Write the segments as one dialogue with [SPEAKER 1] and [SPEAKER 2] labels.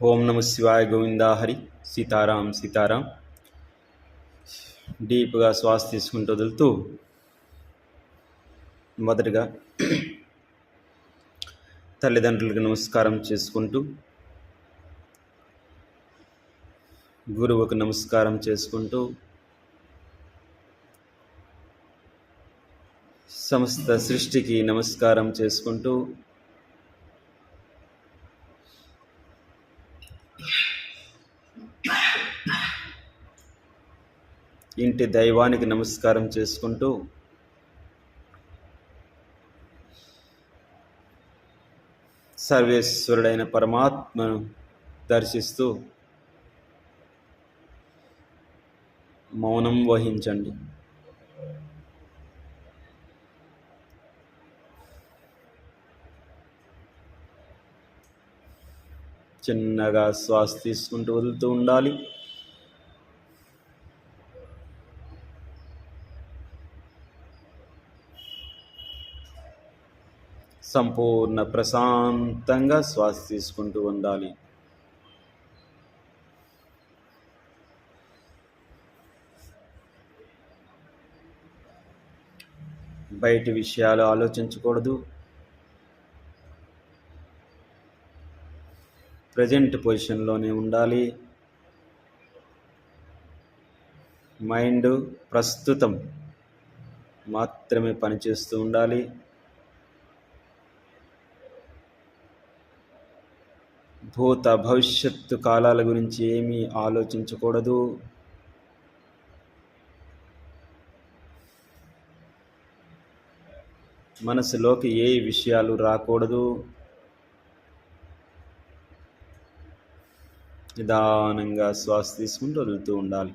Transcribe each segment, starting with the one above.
[SPEAKER 1] ఓం నమ శివాయ గోవిందా హరి. సీతారాం సీతారాం. డీప్గా శ్వాస తీసుకుంటూ వదులుతూ మొదటగా తల్లిదండ్రులకు నమస్కారం చేసుకుంటూ గురువుకు నమస్కారం చేసుకుంటూ సమస్త సృష్టికి నమస్కారం చేసుకుంటూ ఇంటి దైవానికి నమస్కారం చేసుకుంటూ సర్వేశ్వరుడైన పరమాత్మను దర్శిస్తూ మౌనం వహించండి. చిన్నగా శ్వాస తీసుకుంటూ వదులుతూ ఉండాలి. సంపూర్ణ ప్రశాంతంగా శ్వాస తీసుకుంటూ ఉండాలి. బయటి విషయాలు ఆలోచించకూడదు. ప్రజెంట్ పొజిషన్లోనే ఉండాలి. మైండ్ ప్రస్తుతం మాత్రమే పనిచేస్తూ ఉండాలి. భూత భవిష్యత్తు కాలాల గురించి ఏమీ ఆలోచించకూడదు. మనసులోకి ఏ విషయాలు రాకూడదు. నిదానంగా శ్వాస తీసుకుంటూ వదులుతూ ఉండాలి.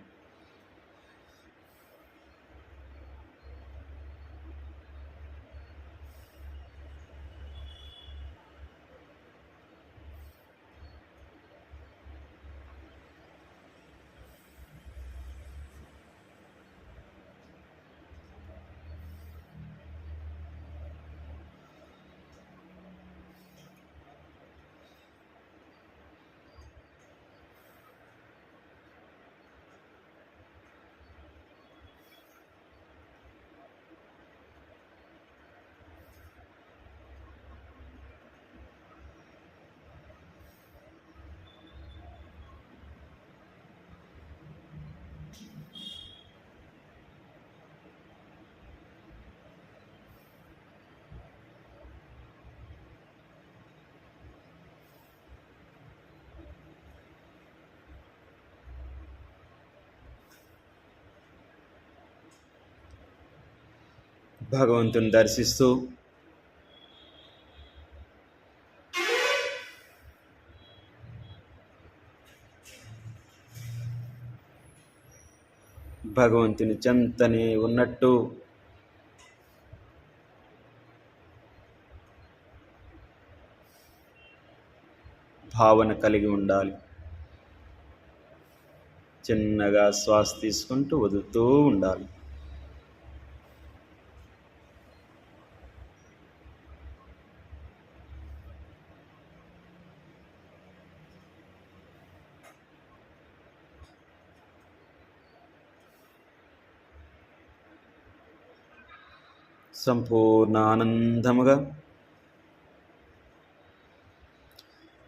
[SPEAKER 1] భగవంతుని దర్శిస్తూ భగవంతుని చెంతనే ఉన్నట్టు భావన కలిగి ఉండాలి. చిన్నగా శ్వాస తీసుకుంటూ వదులుతూ ఉండాలి. సంపూర్ణ ఆనందముగా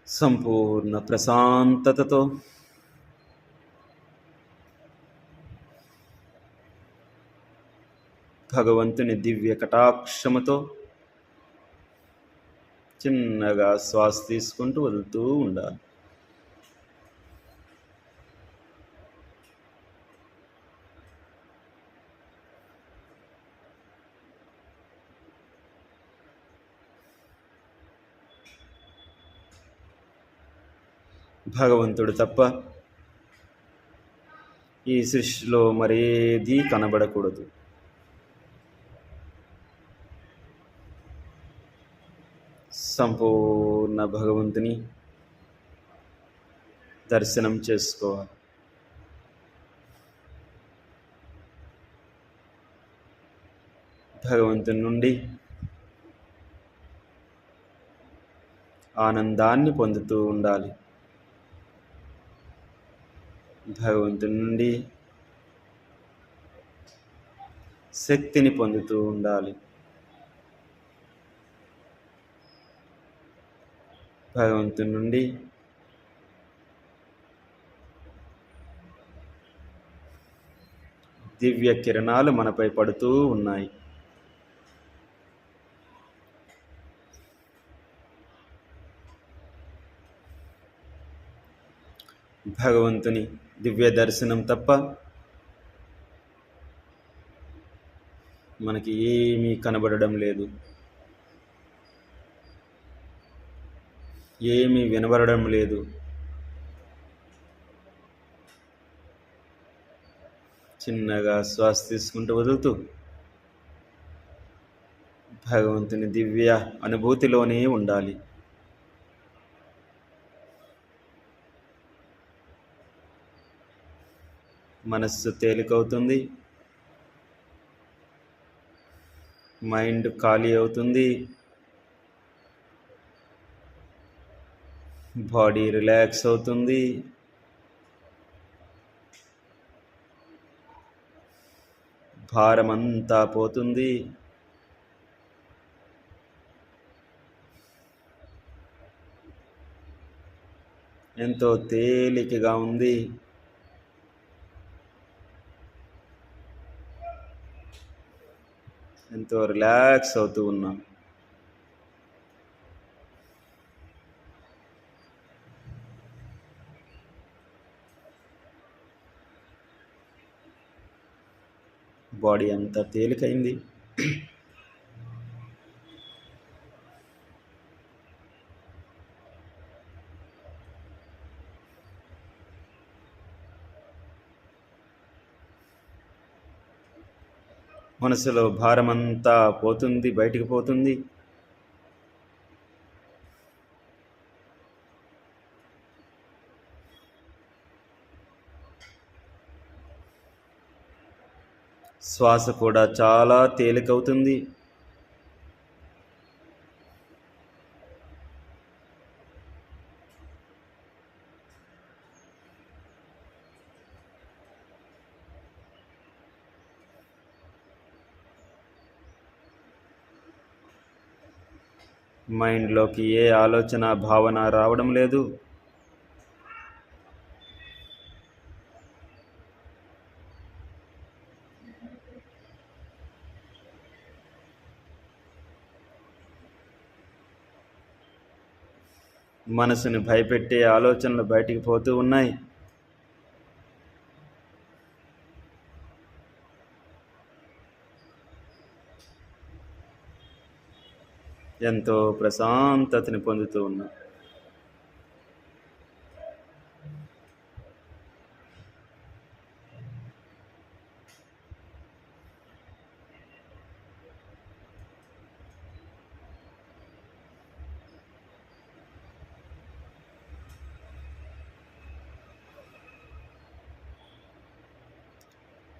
[SPEAKER 1] సంపూర్ణ ప్రశాంతతతో. భగవంతుని దివ్య కటాక్షముతో చిన్నగా శ్వాస తీసుకుంటూ వెళ్తూ ఉండాలి. భగవంతుడు తప్ప ఈ సృష్టిలో మరేదీ కనబడకూడదు. సంపూర్ణ భగవంతుని దర్శనం చేసుకోవాలి. భగవంతుని నుండి ఆనందాన్ని పొందుతూ ఉండాలి. భగవంతుని నుండి శక్తిని పొందుతూ ఉండాలి. భగవంతుని నుండి దివ్య కిరణాలు మనపై పడుతూ ఉన్నాయి. భగవంతుని దివ్య దర్శనం తప్ప మనకి ఏమీ కనబడడం లేదు. ఏమీ వినబడడం లేదు. చిన్నగా శ్వాస తీసుకుంటూ వదులుతూ భగవంతుని దివ్య అనుభూతిలోనే ఉండాలి. మనస్సు తేలికవుతుంది. మైండ్ ఖాళీ అవుతుంది. బాడీ రిలాక్స్ అవుతుంది. భారమంతా పోతుంది. ఎంతో తేలికగా ఉంది. ఎంతో రిలాక్స్ అవుతూ ఉన్నాం. బాడీ అంతా తేలికైంది. మనసులో భారమంతా పోతుంది బయటికి పోతుంది. శ్వాస కూడా చాలా తేలికవుతుంది. మైండ్లోకి ఏ ఆలోచన భావన రావడం లేదు. మనసుని భయపెట్టే ఆలోచనలు బయటికి పోతూ ఉన్నాయి. ఎంతో ప్రశాంతతని పొందుతూ ఉన్నాం.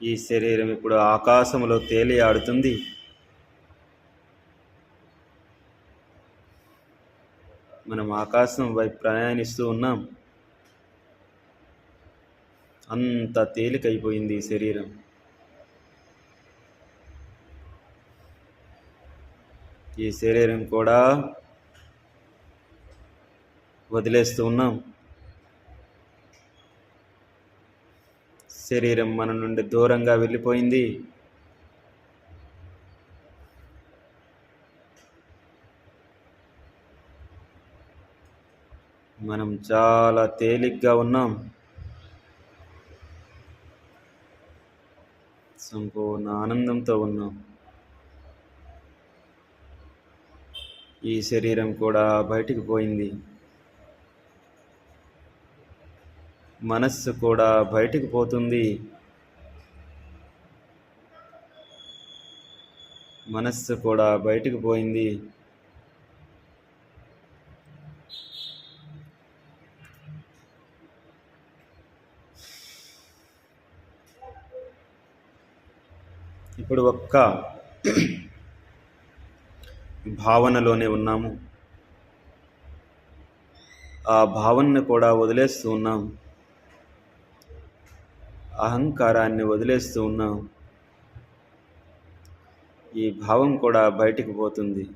[SPEAKER 1] ఈ శరీరం ఇప్పుడు ఆకాశంలో తేలి ఆడుతుంది మనం ఆకాశం వైపు ప్రయాణిస్తూ ఉన్నాం. అంత తేలికైపోయింది ఈ శరీరం. ఈ శరీరం కూడా వదిలేస్తూ ఉన్నాం. శరీరం మన నుండి దూరంగా వెళ్ళిపోయింది. మనం చాలా తేలిగ్గా ఉన్నాం. సంపూర్ణ ఆనందంతో ఉన్నాం. ఈ శరీరం కూడా బయటికి పోయింది. మనస్సు కూడా బయటికి పోతుంది. మనస్సు కూడా బయటికి పోయింది. ఇప్పుడు ఒక్క భావనలోనే ఉన్నాము. ఆ భావనను కూడా వదిలేస్తూ ఉన్నాం. అహంకారాన్ని వదిలేస్తూ ఉన్నాం. ఈ భావం కూడా బయటికి పోతుంది.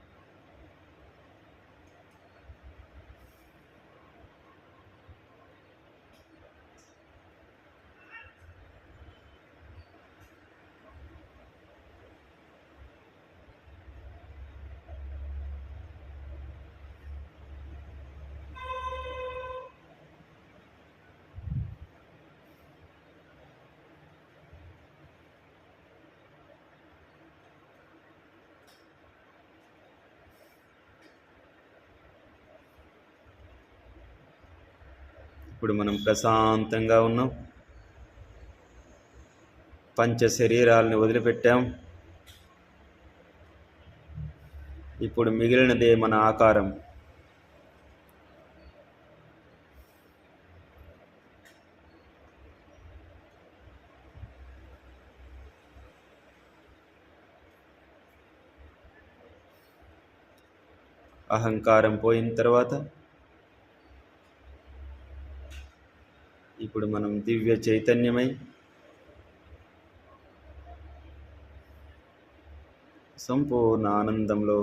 [SPEAKER 1] ఇప్పుడు మనం ప్రశాంతంగా ఉన్నాం. పంచ శరీరాలని వదిలిపెట్టాం. ఇప్పుడు మిగిలినదే మన ఆకారం. అహంకారం పోయిన తర్వాత ఇప్పుడు మనం దివ్య చైతన్యమై సంపూర్ణ ఆనందంలో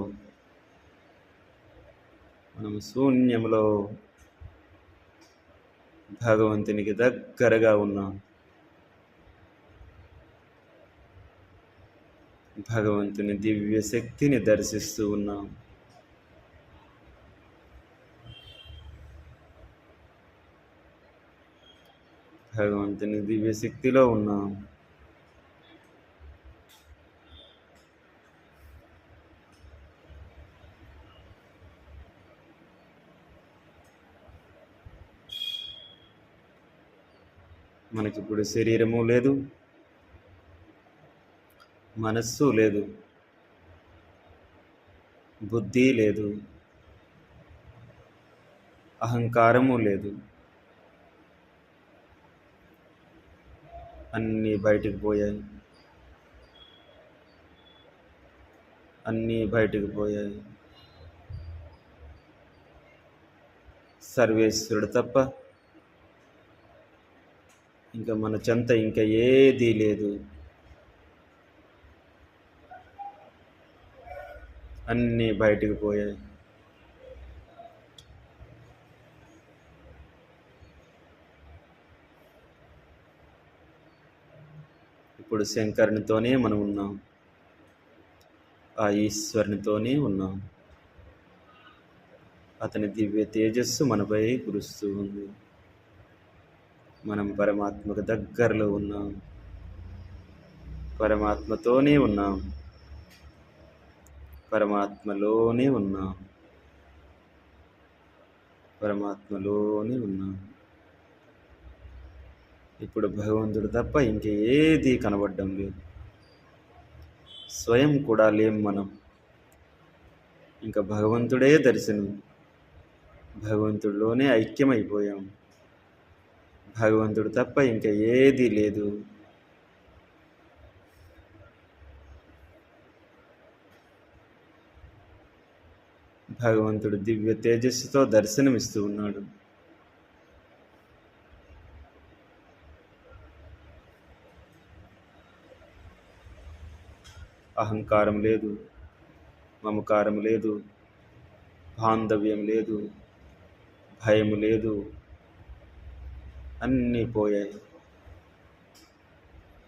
[SPEAKER 1] మనం శూన్యంలో భగవంతునికి దగ్గరగా ఉన్నాం. భగవంతుని దివ్య శక్తిని దర్శిస్తూ ఉన్నాం. భగవంతుని దివ్య శక్తిలో ఉన్నాం. మనకిప్పుడు శరీరము లేదు మనస్సు లేదు బుద్ధి లేదు అహంకారము లేదు. అన్నీ బయటికి పోయాయి. అన్నీ బయటికి పోయాయి. సర్వేశ్వరుడు తప్ప ఇంకా మన చెంత ఇంకా ఏదీ లేదు. అన్నీ బయటికి పోయాయి. ఇప్పుడు శంకరునితోనే మనం ఉన్నాం. ఆ ఈశ్వరునితోనే ఉన్నాం. అతని దివ్య తేజస్సు మనపై కురుస్తూ ఉంది. మనం పరమాత్మకు దగ్గరలో ఉన్నాం. పరమాత్మతోనే ఉన్నాం. పరమాత్మలోనే ఉన్నాం. పరమాత్మలోనే ఉన్నాం. ఇప్పుడు భగవంతుడు తప్ప ఇంకేది కనబడడం లేదు. స్వయం కూడా లేం మనం. ఇంకా భగవంతుడే దర్శనం. భగవంతుడిలోనే ఐక్యమైపోయాం. భగవంతుడు తప్ప ఇంకా ఏది లేదు. భగవంతుడు దివ్య తేజస్సుతో దర్శనమిస్తూ ఉన్నాడు. అహంకారం లేదు మమకారం లేదు బాంధవ్యం లేదు భయం లేదు. అన్నీ పోయాయి.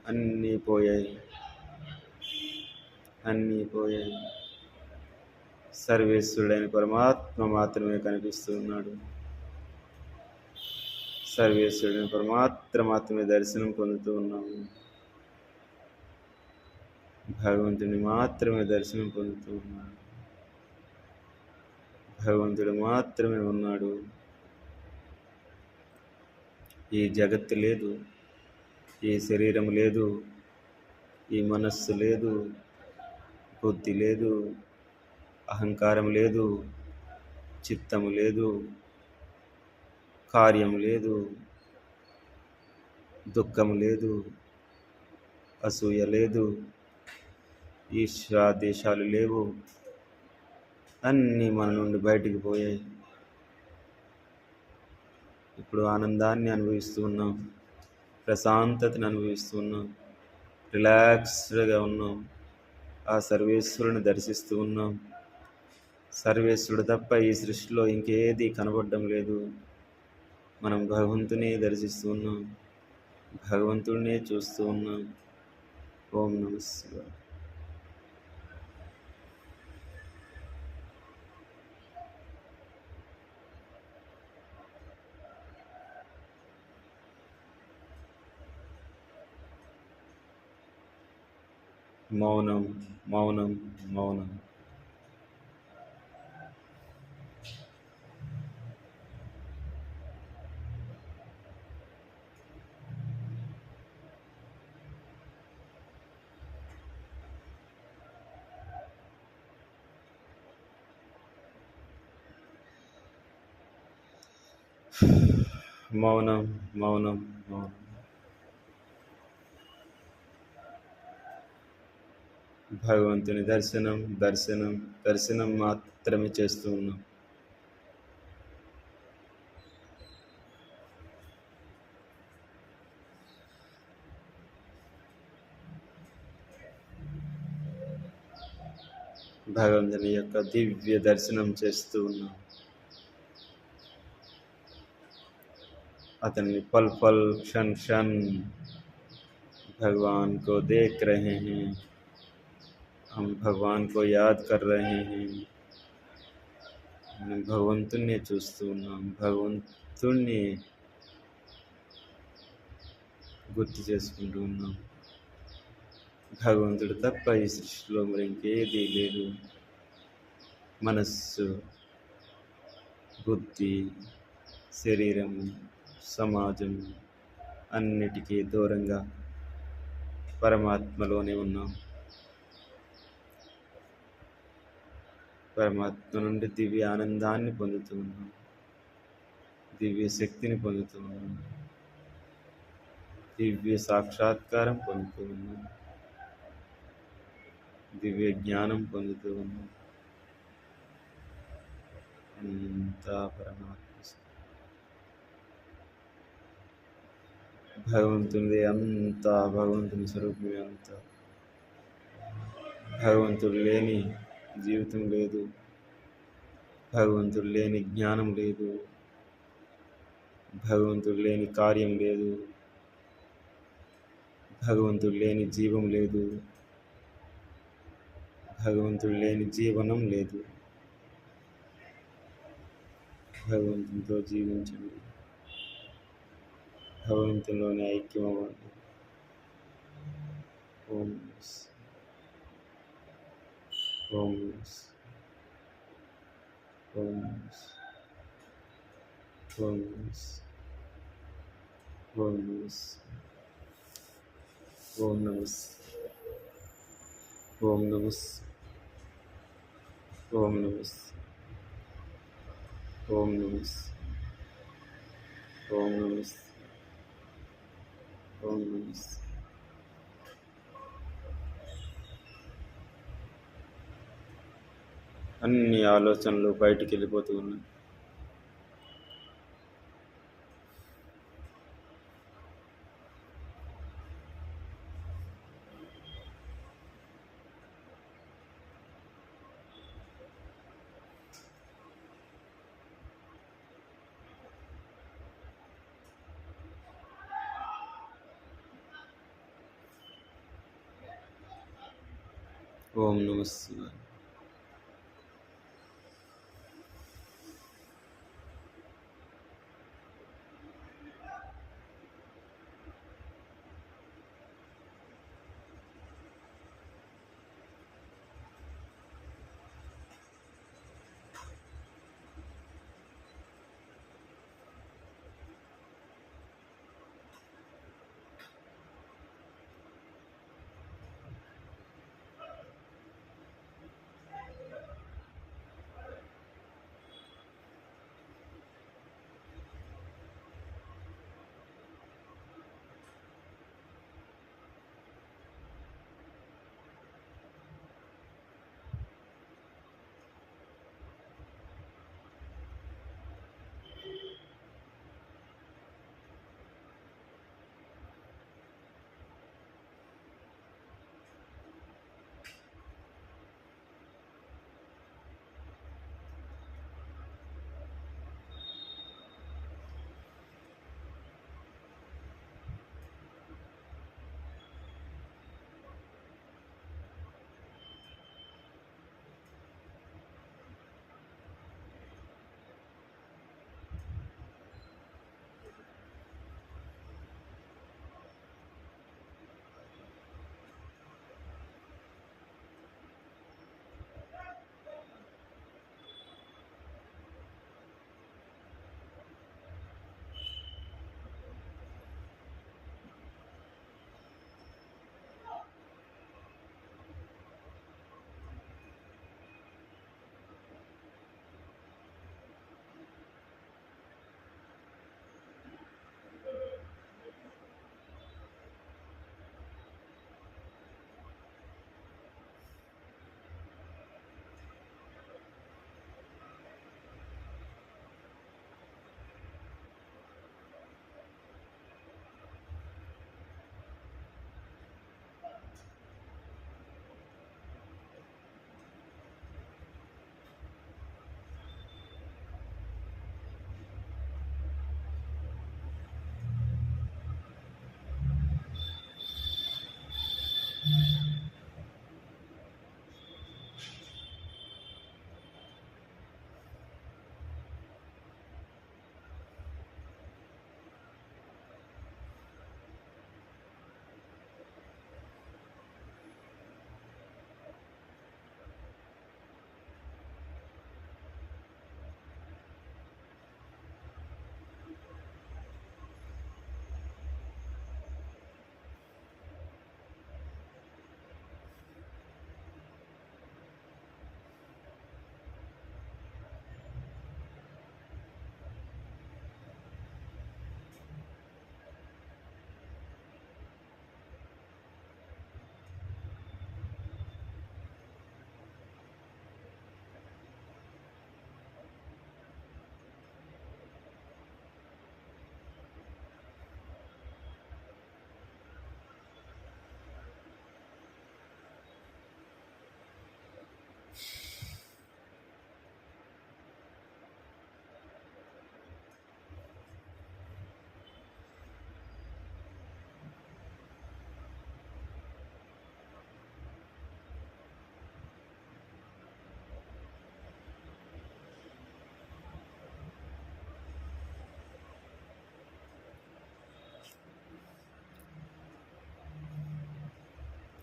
[SPEAKER 1] అన్నీ పోయాయి. అన్నీ పోయాయి. సర్వేశ్వరుడైన పరమాత్మ మాత్రమే కనిపిస్తున్నాడు. సర్వేశ్వరుడైన పరమాత్మ మాత్రమే దర్శనం పొందుతూ ఉన్నాము. భగవంతుని మాత్రమే దర్శనం పొందుతూ ఉన్నాడు. భగవంతుడు మాత్రమే ఉన్నాడు. ఈ జగత్తు లేదు ఈ శరీరం లేదు ఈ మనస్సు లేదు బుద్ధి లేదు అహంకారం లేదు చిత్తము లేదు కార్యం లేదు దుఃఖం లేదు అసూయ లేదు ఈర్ష్యాదేశాలు లేవు. అన్నీ మన నుండి బయటికి పోయాయి. ఇప్పుడు ఆనందాన్ని అనుభవిస్తూ ఉన్నాం. ప్రశాంతతను అనుభవిస్తూ ఉన్నాం. రిలాక్స్డ్గా ఉన్నాం. ఆ సర్వేశ్వరుని దర్శిస్తూ ఉన్నాం. సర్వేశ్వరుడు తప్ప ఈ సృష్టిలో ఇంకేది కనబడడం లేదు. మనం భగవంతుని దర్శిస్తూ ఉన్నాం. భగవంతుడినే చూస్తూ ఉన్నాం. ఓం నమ శివాయ. మౌనం మౌనం మౌనం మౌనం మౌనం మౌనం భగవంతుని దర్శనం దర్శనం దర్శనం మాత్రమే చేస్తూ ఉన్నాం భగవంతుని యొక్క దివ్య దర్శనం చేస్తూ ఉన్నాం अतने पल पल क्षण क्षण भगवान को देख रहे हैं हम भगवान को याद कर रहे हैं మనం భగవంతుణ్ణి చూస్తూ ఉన్నాం భగవంతుణ్ణి గుర్తు చేసుకుంటూ ఉన్నాం భగవంతుడు తప్ప ఈ సృష్టిలో మరి ఇంకేది లేదు మనస్సు బుద్ధి శరీరము సమాజం అన్నిటికీ దూరంగా పరమాత్మలోనే ఉన్నాం పరమాత్మ నుండి దివ్య ఆనందాన్ని పొందుతూ ఉన్నాం దివ్య శక్తిని పొందుతూ ఉన్నాం దివ్య సాక్షాత్కారం పొందుతూ ఉన్నాం దివ్య జ్ఞానం పొందుతూ ఉన్నాం అంతా పరమాత్మ. భగవంతునిది అంతా భగవంతుని స్వరూపమే అంతా. భగవంతుడు లేని జీవితం లేదు. భగవంతుడు లేని జ్ఞానం లేదు. భగవంతుడు లేని కార్యం లేదు. భగవంతుడు లేని జీవం లేదు. భగవంతుడు లేని జీవనం లేదు. భగవంతునితో జీవించండి. భగవంతునిలోని ఐక్యం అవ్వండి ఓం close, close, close, close, close, close, close, close, close, close. అన్ని ఆలోచనలు బయటికి వెళ్ళిపోతూ ఉన్నాయి. ఓం నమస్తే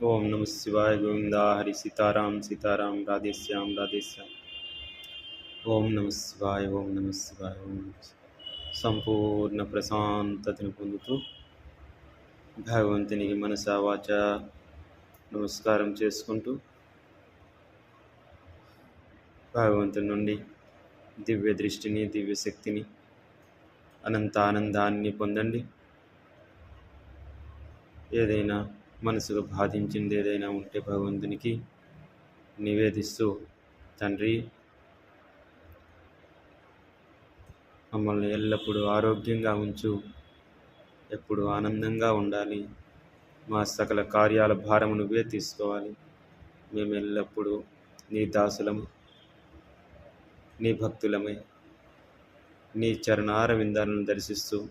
[SPEAKER 1] ఓం నమ శివాయ గోవిందా హరి సీతారాం సీతారాం రాధేశ్యాం రాధేశ్యాం ఓం నమ శివాయ ఓం నమ శివాయ ఓం సంపూర్ణ ప్రశాంతతను పొందుతూ భగవంతునికి మనస వాచ నమస్కారం చేసుకుంటూ భగవంతుని నుండి దివ్య దృష్టిని దివ్య శక్తిని అనంత ఆనందాన్ని పొందండి. ఏదైనా మనసుకు బాధించింది ఏదైనా ఉంటే భగవంతునికి నివేదిస్తూ తండ్రి మమ్మల్ని ఎల్లప్పుడూ ఆరోగ్యంగా ఉంచు. ఎప్పుడు ఆనందంగా ఉండాలి. మా సకల కార్యాల భారము నువ్వే తీసుకోవాలి. మేము ఎల్లప్పుడూ నీ దాసులము నీ భక్తులమై. నీ చరణార విందాలను దర్శిస్తూ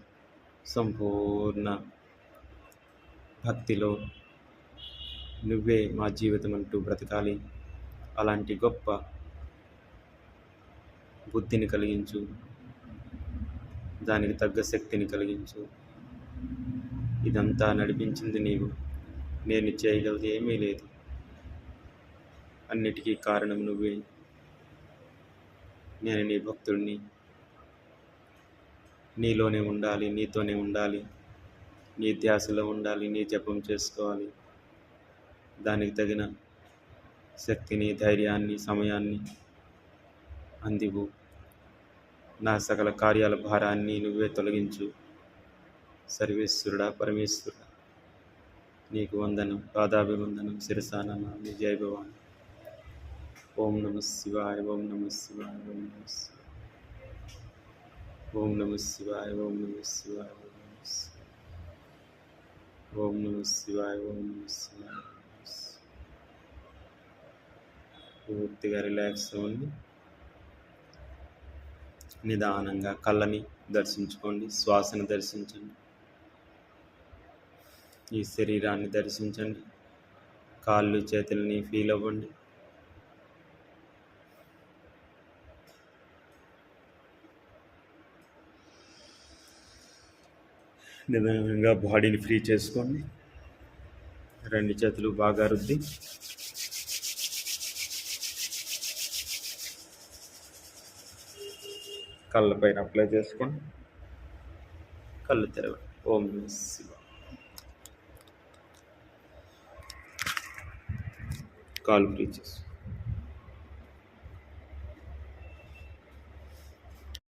[SPEAKER 1] సంపూర్ణ భక్తిలో నువ్వే మా జీవితం అంటూ బ్రతకాలి. అలాంటి గొప్ప బుద్ధిని కలిగించు. దానికి తగ్గ శక్తిని కలిగించు. ఇదంతా నడిపించింది నీవు. నేను చేయగలది ఏమీ లేదు. అన్నిటికీ కారణం నువ్వే. నేను నీ భక్తుడిని. నీలోనే ఉండాలి నీతోనే ఉండాలి. నీ ధ్యాసలో ఉండాలి నీ జపం చేసుకోవాలి. దానికి తగిన శక్తిని ధైర్యాన్ని సమయాన్ని అందివు. నా సకల కార్యాల భారాన్ని నువ్వే తొలగించు. సర్వేశ్వరుడా పరమేశ్వరుడా నీకు వందనం పాదాభివందనం శిరసానమామి విజయ భవాన్. ఓం నమ శివాయ ఓం నమ శివాయ ఓం నమ శివాయ. ఓం నమ శివాయ ఓం నమ శివాయ ఓం నమ శివాయ. ఓం నమ శివాయ ఓం నమ శివాయ. పూర్తిగా రిలాక్స్ అవ్వండి. నిదానంగా కళ్ళని దర్శించుకోండి శ్వాసను దర్శించండి. ఈ శరీరాన్ని దర్శించండి. కాళ్ళు చేతులని ఫీల్ అవ్వండి. నిదానంగా బాడీని ఫ్రీ చేసుకోండి. రెండు చేతులు బాగా రుద్ది. కళ్ళ పైన అప్లై చేసుకోండి కళ్ళు తెరవండి. ఓం శివాయ కాలు ఫ్రీ చేసుకోండి